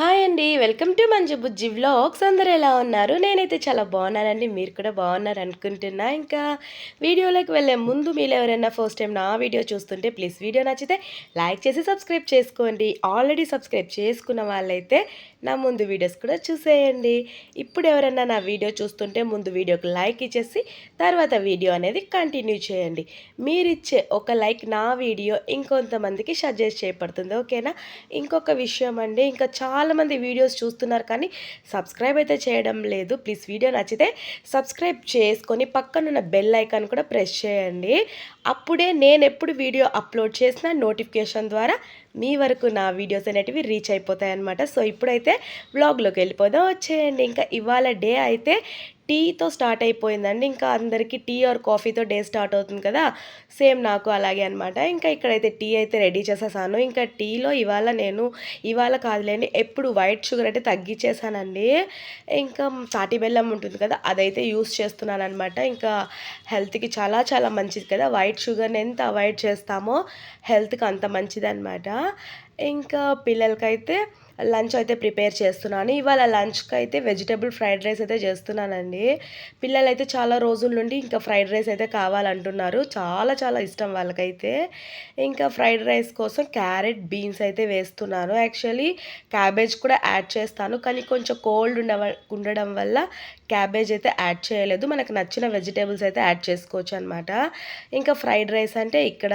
Hi అండి welcome to Manju Bujji vlogs. అందరూ ఎలా ఉన్నారు? నేనైతే చాలా బాగున్నానండి మీరు కూడా బాగున్నారు అనుకుంటున్నా. ఇంకా వీడియోలోకి వెళ్ళే ముందు మీరు ఎవరైనా ఫస్ట్ టైం నా వీడియో చూస్తుంటే ప్లీజ్ వీడియో నచ్చితే లైక్ చేసి సబ్స్క్రైబ్ చేసుకోండి. ఆల్రెడీ సబ్స్క్రైబ్ చేసుకున్న వాళ్ళైతే నా ముందు వీడియోస్ కూడా చూసేయండి. ఇప్పుడు ఎవరైనా నా వీడియో చూస్తుంటే ముందు వీడియోకి లైక్ ఇచ్చేసి తర్వాత వీడియో అనేది కంటిన్యూ చేయండి. మీరిచ్చే ఒక లైక్ నా వీడియో ఇంకొంతమందికి సజెస్ట్ చేయబడుతుంది ఓకేనా? ఇంకొక విషయం అండి ఇంకా చాలామంది వీడియోస్ చూస్తున్నారు కానీ సబ్స్క్రైబ్ అయితే చేయడం లేదు. ప్లీజ్ వీడియో నచ్చితే సబ్స్క్రైబ్ చేసుకొని పక్కనున్న బెల్ ఐకాన్ కూడా ప్రెస్ చేయండి. అప్పుడే నేను ఎప్పుడు వీడియో అప్లోడ్ చేసిన నోటిఫికేషన్ ద్వారా మీ వరకు నా వీడియోస్ అనేటివి రీచ్ అయిపోతాయి అనమాట సో ఇప్పుడైతే వ్లాగ్లోకి వెళ్ళిపోదాం. వచ్చేయండి. ఇంకా ఇవాళ డే అయితే టీతో స్టార్ట్ అయిపోయిందండి. ఇంకా అందరికీ టీ ఆర్ కాఫీతో డే స్టార్ట్ అవుతుంది కదా. సేమ్ నాకు అలాగే అనమాట ఇంకా ఇక్కడైతే టీ అయితే రెడీ చేసేసాను. ఇంకా టీలో ఇవాళ నేను ఇవాళ కాదులేండి ఎప్పుడు వైట్ షుగర్ అయితే తగ్గించేసానండి ఇంకా తాటి బెల్లం ఉంటుంది కదా అదైతే యూస్ చేస్తున్నాను అనమాట ఇంకా హెల్త్కి చాలా చాలా మంచిది కదా. వైట్ షుగర్ని ఎంత అవాయిడ్ చేస్తామో హెల్త్కి అంత మంచిది అనమాట ఇంకా పిల్లలకైతే లంచ్ అయితే ప్రిపేర్ చేస్తున్నాను. ఇవాళ లంచ్కి అయితే వెజిటేబుల్ ఫ్రైడ్ రైస్ అయితే చేస్తున్నానండి. పిల్లలు అయితే చాలా రోజుల నుండి ఇంకా ఫ్రైడ్ రైస్ అయితే కావాలంటున్నారు. చాలా చాలా ఇష్టం వాళ్ళకైతే. ఇంకా ఫ్రైడ్ రైస్ కోసం క్యారెట్ బీన్స్ అయితే వేస్తున్నాను. యాక్చువల్లీ క్యాబేజ్ కూడా యాడ్ చేస్తాను. కానీ కొంచెం కోల్డ్ ఉండవ ఉండడం వల్ల క్యాబేజ్ అయితే యాడ్ చేయలేదు. మనకు నచ్చిన వెజిటేబుల్స్ అయితే యాడ్ చేసుకోవచ్చు అనమాట ఇంకా ఫ్రైడ్ రైస్ అంటే ఇక్కడ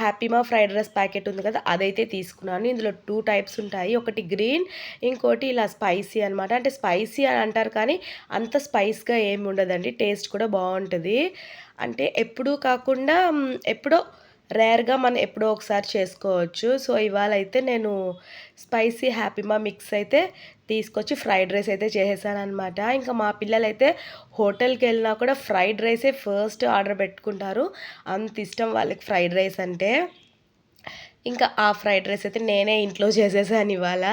హ్యాపీమా ఫ్రైడ్ రైస్ ప్యాకెట్ ఉంది కదా అదైతే తీసుకున్నాను. ఇందులో టూ టైప్స్ ఉంటాయి. ఒకటి గ్రీన్ ఇంకోటి ఇలా స్పైసీ అనమాట అంటే స్పైసీ అని అంటారు కానీ అంత స్పైస్గా ఏమి ఉండదండి. టేస్ట్ కూడా బాగుంటుంది. అంటే ఎప్పుడూ కాకుండా ఎప్పుడో రేర్గా మనం ఎప్పుడో ఒకసారి చేసుకోవచ్చు. సో ఇవాళ అయితే నేను స్పైసీ హ్యాపీమా మిక్స్ అయితే తీసుకొచ్చి ఫ్రైడ్ రైస్ అయితే చేసేసాను అనమాట ఇంకా మా పిల్లలైతే హోటల్కి వెళ్ళినా కూడా ఫ్రైడ్ రైసే ఫస్ట్ ఆర్డర్ పెట్టుకుంటారు. అంత ఇష్టం వాళ్ళకి ఫ్రైడ్ రైస్ అంటే. ఇంకా ఆ ఫ్రైడ్ రైస్ అయితే నేనే ఇంట్లో చేసేసాను ఇవాళ.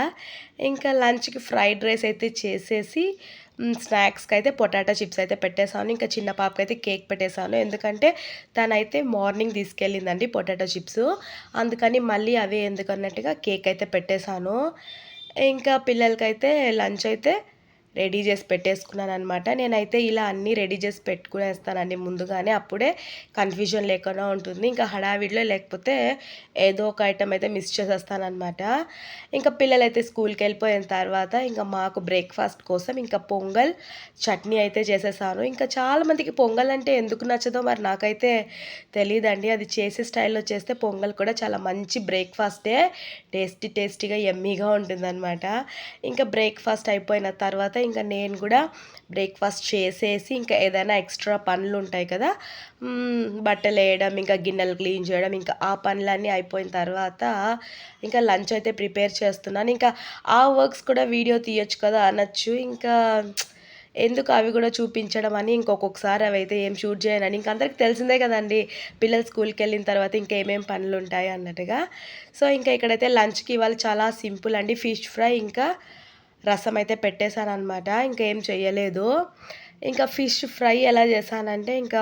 ఇంకా లంచ్కి ఫ్రైడ్ రైస్ అయితే చేసేసి స్నాక్స్కి అయితే పొటాటో చిప్స్ అయితే పెట్టేశాను ఇంకా చిన్న పాపకి అయితే కేక్ పెట్టేశాను ఎందుకంటే తనైతే మార్నింగ్ తీసుకెళ్ళిందండి పొటాటో చిప్స్. అందుకని మళ్ళీ అవే ఎందుకన్నట్టుగా కేక్ అయితే పెట్టేశాను ఇంకా పిల్లలకైతే లంచ్ అయితే రెడీ చేసి పెట్టేసుకున్నాను అనమాట నేనైతే ఇలా అన్నీ రెడీ చేసి పెట్టుకునేస్తానండి ముందుగానే. అప్పుడే కన్ఫ్యూజన్ లేకుండా ఉంటుంది. ఇంకా హడావిడిలో లేకపోతే ఏదో ఒక ఐటెం అయితే మిస్ చేసేస్తానమాట ఇంకా పిల్లలైతే స్కూల్కి వెళ్ళిపోయిన తర్వాత ఇంకా మాకు బ్రేక్ఫాస్ట్ కోసం ఇంకా పొంగల్ చట్నీ అయితే చేసేసాను. ఇంకా చాలామందికి పొంగల్ అంటే ఎందుకు నచ్చదో మరి నాకైతే తెలియదండి అది చేసే స్టైల్లో చేస్తే పొంగల్ కూడా చాలా మంచి బ్రేక్ఫాస్టే. టేస్టీ టేస్టీగా ఎమ్మీగా ఉంటుందన్నమాట. ఇంకా బ్రేక్ఫాస్ట్ అయిపోయిన తర్వాత ఇంకా నేను కూడా బ్రేక్ఫాస్ట్ చేసేసి ఇంకా ఏదైనా ఎక్స్ట్రా పనులు ఉంటాయి కదా బట్టలు వేయడం ఇంకా గిన్నెలు క్లీన్ చేయడం ఇంకా ఆ పనులన్నీ అయిపోయిన తర్వాత ఇంకా లంచ్ అయితే ప్రిపేర్ చేస్తున్నాను. ఇంకా ఆ వర్క్స్ కూడా వీడియో తీయొచ్చు కదా అనొచ్చు. ఇంకా ఎందుకు అవి కూడా చూపించడం అని ఇంకొకసారి అవి అయితే ఏం షూట్ చేయనని ఇంక అందరికి తెలిసిందే కదండి. పిల్లలు స్కూల్కి వెళ్ళిన తర్వాత ఇంకా ఏమేమి పనులు ఉంటాయి అన్నట్టుగా. సో ఇంకా ఇక్కడైతే లంచ్కి ఇవాళ చాలా సింపుల్ అండి. ఫిష్ ఫ్రై ఇంకా రసం అయితే పెట్టేశాను అనమాట ఇంకా ఏం చేయలేదు ఇంకా ఫిష్ ఫ్రై ఎలా చేశానంటే ఇంకా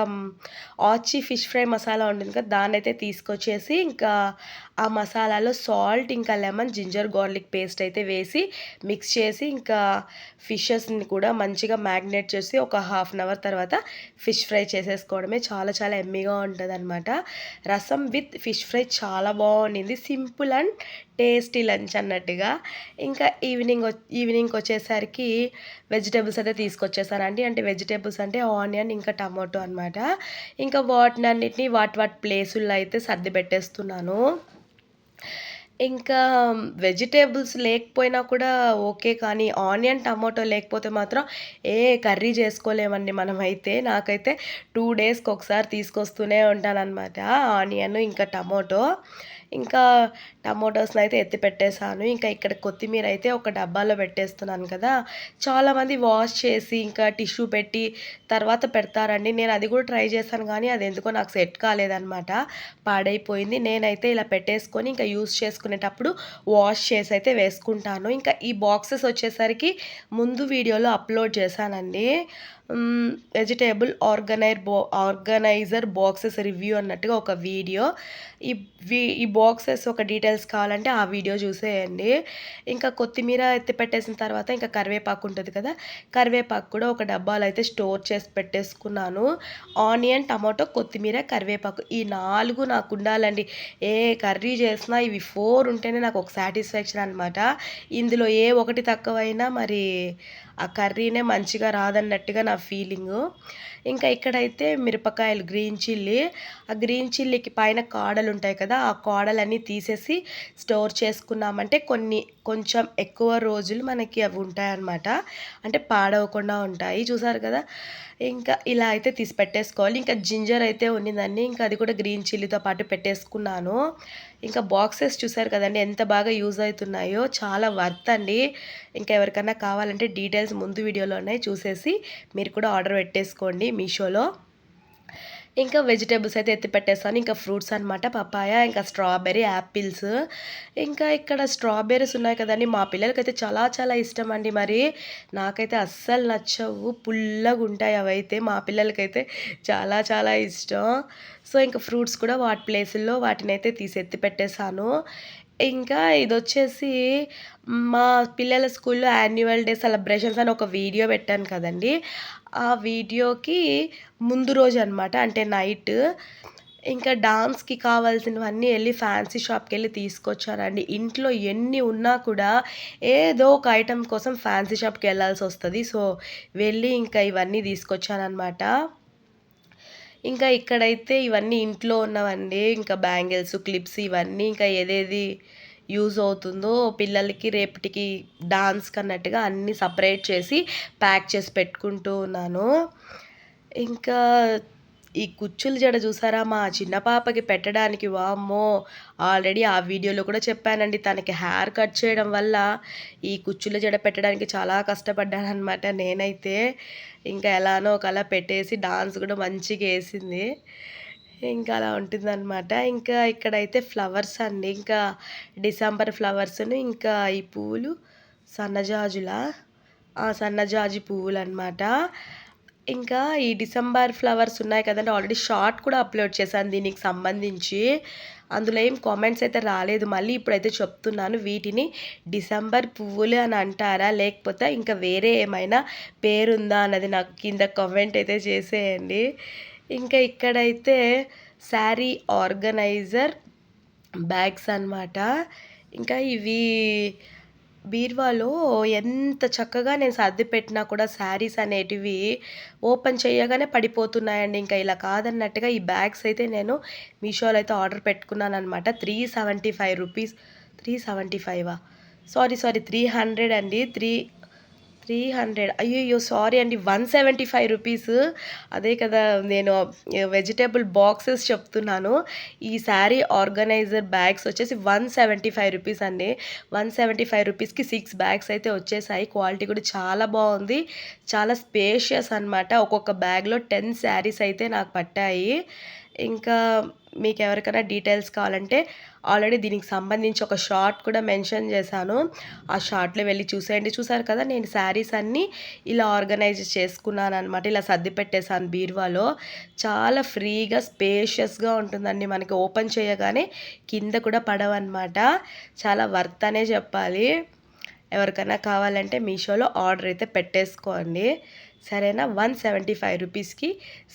ఆచి ఫిష్ ఫ్రై మసాలా ఉంటుంది కదా దాన్ని అయితే తీసుకొచ్చేసి ఇంకా ఆ మసాలాలో సాల్ట్ ఇంకా లెమన్ జింజర్ గార్లిక్ పేస్ట్ అయితే వేసి మిక్స్ చేసి ఇంకా ఫిషెస్ని కూడా మంచిగా మ్యాగ్నేట్ చేసి ఒక హాఫ్ అన్ అవర్ తర్వాత ఫిష్ ఫ్రై చేసేసుకోవడమే చాలా చాలా ఎమ్మీగా ఉంటుంది రసం విత్ ఫిష్ ఫ్రై చాలా బాగుండింది. సింపుల్ అండ్ టేస్టీ లంచ్ అన్నట్టుగా. ఇంకా ఈవినింగ్ ఈవినింగ్కి వచ్చేసరికి వెజిటేబుల్స్ అయితే తీసుకొచ్చేసానండి అంటే వెజిటేబుల్స్ అంటే ఆనియన్ ఇంకా టమాటో అనమాట ఇంకా వాటిని అన్నిటిని వాటి వాటి ప్లేసుల్లో అయితే సర్ది పెట్టేస్తున్నాను. ఇంకా వెజిటేబుల్స్ లేకపోయినా కూడా ఓకే కానీ ఆనియన్ టమాటో లేకపోతే మాత్రం ఏ కర్రీ చేసుకోలేమండి మనమైతే. నాకైతే టూ డేస్కి ఒకసారి తీసుకొస్తూనే ఉంటానన్నమాట. ఆనియన్ ఇంకా టమాటో. ఇంకా టమోటోస్ని అయితే ఎత్తి పెట్టేశాను. ఇంకా ఇక్కడ కొత్తిమీర అయితే ఒక డబ్బాలో పెట్టేస్తున్నాను కదా. చాలామంది వాష్ చేసి ఇంకా టిష్యూ పెట్టి తర్వాత పెడతారండి. నేను అది కూడా ట్రై చేశాను కానీ అది ఎందుకో నాకు సెట్ కాలేదనమాట పాడైపోయింది. నేనైతే ఇలా పెట్టేసుకొని ఇంకా యూస్ చేసుకునేటప్పుడు వాష్ చేసి అయితే వేసుకుంటాను. ఇంకా ఈ బాక్సెస్ వచ్చేసరికి ముందు వీడియోలో అప్లోడ్ చేశానండి. వెజిటేబుల్ ఆర్గనైర్ బో ఆర్గనైజర్ బాక్సెస్ రివ్యూ అన్నట్టుగా ఒక వీడియో. ఈ ఈ బాక్సెస్ ఒక డీటెయిల్స్ కావాలంటే ఆ వీడియో చూసేయండి. ఇంకా కొత్తిమీర ఎత్తి పెట్టేసిన తర్వాత ఇంకా కరివేపాకు ఉంటుంది కదా కరివేపాకు కూడా ఒక డబ్బాలో అయితే స్టోర్ చేసి పెట్టేసుకున్నాను. ఆనియన్ టమాటో కొత్తిమీర కరివేపాకు ఈ నాలుగు నాకు ఉండాలండి. ఏ కర్రీ చేసినా ఇవి ఫోర్ ఉంటేనే నాకు ఒక సాటిస్ఫాక్షన్ అనమాట ఇందులో ఏ ఒకటి తక్కువైనా మరి ఆ కర్రీనే మంచిగా రాదన్నట్టుగా నా ఫీలింగు. ఇంకా ఇక్కడైతే మిరపకాయలు గ్రీన్ చిల్లీ. ఆ గ్రీన్ చిల్లీకి పైన కాడలు ఉంటాయి కదా ఆ కాడలన్నీ తీసేసి స్టోర్ చేసుకున్నామంటే కొన్ని కొంచెం ఎక్కువ రోజులు మనకి అవి ఉంటాయన్నమాట. అంటే పాడవకుండా ఉంటాయి చూసారు కదా? ఇంకా ఇలా అయితే తీసి పెట్టేసుకోవాలి. ఇంకా జింజర్ అయితే ఉన్నిందండి ఇంకా అది కూడా గ్రీన్ చిల్లీతో పాటు పెట్టేసుకున్నాను. ఇంకా బాక్సెస్ చూసారు కదండి ఎంత బాగా యూజ్ అవుతున్నాయో చాలా వర్త్ అండి. ఇంకా ఎవరికైనా కావాలంటే డీటెయిల్స్ ముందు వీడియోలోనే చూసేసి మీరు కూడా ఆర్డర్ పెట్టేసుకోండి మీషోలో. ఇంకా వెజిటేబుల్స్ అయితే ఎత్తి పెట్టేస్తాను. ఇంకా ఫ్రూట్స్ అనమాట పపాయ ఇంకా స్ట్రాబెర్రీ యాపిల్స్. ఇంకా ఇక్కడ స్ట్రాబెర్రీస్ ఉన్నాయి కదండి. మా పిల్లలకైతే చాలా చాలా ఇష్టం అండి మరి. నాకైతే అస్సలు నచ్చవు. పుల్లగా ఉంటాయి అవైతే. మా పిల్లలకైతే చాలా చాలా ఇష్టం. సో ఇంకా ఫ్రూట్స్ కూడా వాటి ప్లేసుల్లో వాటిని అయితే తీసి ఎత్తి పెట్టేశాను. ఇంకా ఇది వచ్చేసి మా పిల్లల స్కూల్లో యాన్యువల్ డే సెలబ్రేషన్స్ అని ఒక వీడియో పెట్టాను కదండి. ఆ వీడియోకి ముందు రోజు అనమాట అంటే నైట్. ఇంకా డాన్స్కి కావాల్సినవన్నీ వెళ్ళి ఫ్యాన్సీ షాప్కి వెళ్ళి తీసుకొచ్చానండి ఇంట్లో ఎన్ని ఉన్నా కూడా ఏదో ఒక ఐటెం కోసం ఫ్యాన్సీ షాప్కి వెళ్ళాల్సి వస్తుంది సో వెళ్ళి ఇంకా ఇవన్నీ తీసుకొచ్చానమాట ఇంకా ఇక్కడైతే ఇవన్నీ ఇంట్లో ఉన్నవండి ఇంకా బ్యాంగిల్స్ క్లిప్స్ ఇవన్నీ ఇంకా ఏదేది యూజ్ అవుతుందో పిల్లలకి రేపటికి డాన్స్ కన్నట్టుగా అన్నీ సపరేట్ చేసి ప్యాక్ చేసి పెట్టుకుంటూ ఉన్నాను. ఇంకా ఈ కుచ్చుల జడ చూసారా? మా చిన్న పాపకి పెట్టడానికి వామ్మో! ఆల్రెడీ ఆ వీడియోలో కూడా చెప్పానండి తనకి హెయిర్ కట్ చేయడం వల్ల ఈ కుచ్చుల జడ పెట్టడానికి చాలా కష్టపడ్డానమాట నేనైతే. ఇంకా ఎలానో ఒకలా పెట్టేసి డాన్స్ కూడా మంచిగా వేసింది. ఇంకా అలా ఉంటుందన్నమాట. ఇంకా ఇక్కడైతే ఫ్లవర్స్ అండి. ఇంకా డిసెంబర్ ఫ్లవర్స్ను ఇంకా ఈ పువ్వులు సన్నజాజుల? సన్నజాజి పువ్వులు అనమాట ఇంకా ఈ డిసెంబర్ ఫ్లవర్స్ ఉన్నాయి కదండి ఆల్రెడీ షార్ట్ కూడా అప్లోడ్ చేశాను దీనికి సంబంధించి. అందులో ఏం కామెంట్స్ అయితే రాలేదు. మళ్ళీ ఇప్పుడైతే చెప్తున్నాను వీటిని డిసెంబర్ పువ్వులు అని అంటారా? లేకపోతే ఇంకా వేరే ఏమైనా పేరుందా అన్నది నాకు కింద కామెంట్ అయితే చేసేయండి. ఇంకా ఇక్కడైతే శారీ ఆర్గనైజర్ బ్యాగ్స్ అనమాట ఇంకా ఇవి బీర్వాలో ఎంత చక్కగా నేను సర్ది పెట్టినా కూడా శారీస్ అనేటివి ఓపెన్ చేయగానే పడిపోతున్నాయండి. ఇంకా ఇలా కాదన్నట్టుగా ఈ బ్యాగ్స్ అయితే నేను మీషోలో అయితే ఆర్డర్ పెట్టుకున్నాను అనమాట three seventy five rupees. Three seventy ఫైవా? Sorry sorry three hundred అండి. Three three hundred. అయ్యో సారీ అండి. One seventy five rupees. అదే కదా నేను వెజిటేబుల్ బాక్సెస్ చెప్తున్నాను. ఈ శారీ ఆర్గనైజర్ బ్యాగ్స్ వచ్చేసి వన్ సెవెంటీ ఫైవ్ రూపీస్ అండి. వన్ సెవెంటీ ఫైవ్ రూపీస్కి సిక్స్ బ్యాగ్స్ అయితే వచ్చేసాయి. క్వాలిటీ కూడా చాలా బాగుంది. చాలా స్పేషియస్ అనమాట ఒక్కొక్క బ్యాగ్లో టెన్ శారీస్ అయితే నాకు పట్టాయి. ఇంకా మీకు ఎవరికైనా డీటెయిల్స్ కావాలంటే ఆల్రెడీ దీనికి సంబంధించి ఒక షార్ట్ కూడా మెన్షన్ చేశాను. ఆ షార్ట్లో వెళ్ళి చూసేయండి. చూసారు కదా నేను శారీస్ అన్నీ ఇలా ఆర్గనైజ్ చేసుకున్నాను అనమాట ఇలా సర్ది పెట్టేశాను బీరువాలో. చాలా ఫ్రీగా స్పేషియస్గా ఉంటుందండి. మనకి ఓపెన్ చేయగానే కింద కూడా పడవన్నమాట. చాలా వర్త్ అనే చెప్పాలి. ఎవరికైనా కావాలంటే మీషోలో ఆర్డర్ అయితే పెట్టేసుకోండి. సరేనా? వన్ సెవెంటీ ఫైవ్ రూపీస్కి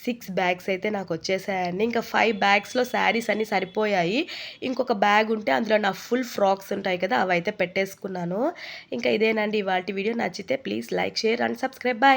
సిక్స్ బ్యాగ్స్ అయితే నాకు వచ్చేసాయండి. ఇంకా ఫైవ్ బ్యాగ్స్లో శారీస్ అన్నీ సరిపోయాయి. ఇంకొక బ్యాగ్ ఉంటే అందులో నా ఫుల్ ఫ్రాక్స్ ఉంటాయి కదా అవి అయితే పెట్టేసుకున్నాను. ఇంకా ఇదేనండి ఇవాటి వీడియో. నచ్చితే please like share and subscribe. Bye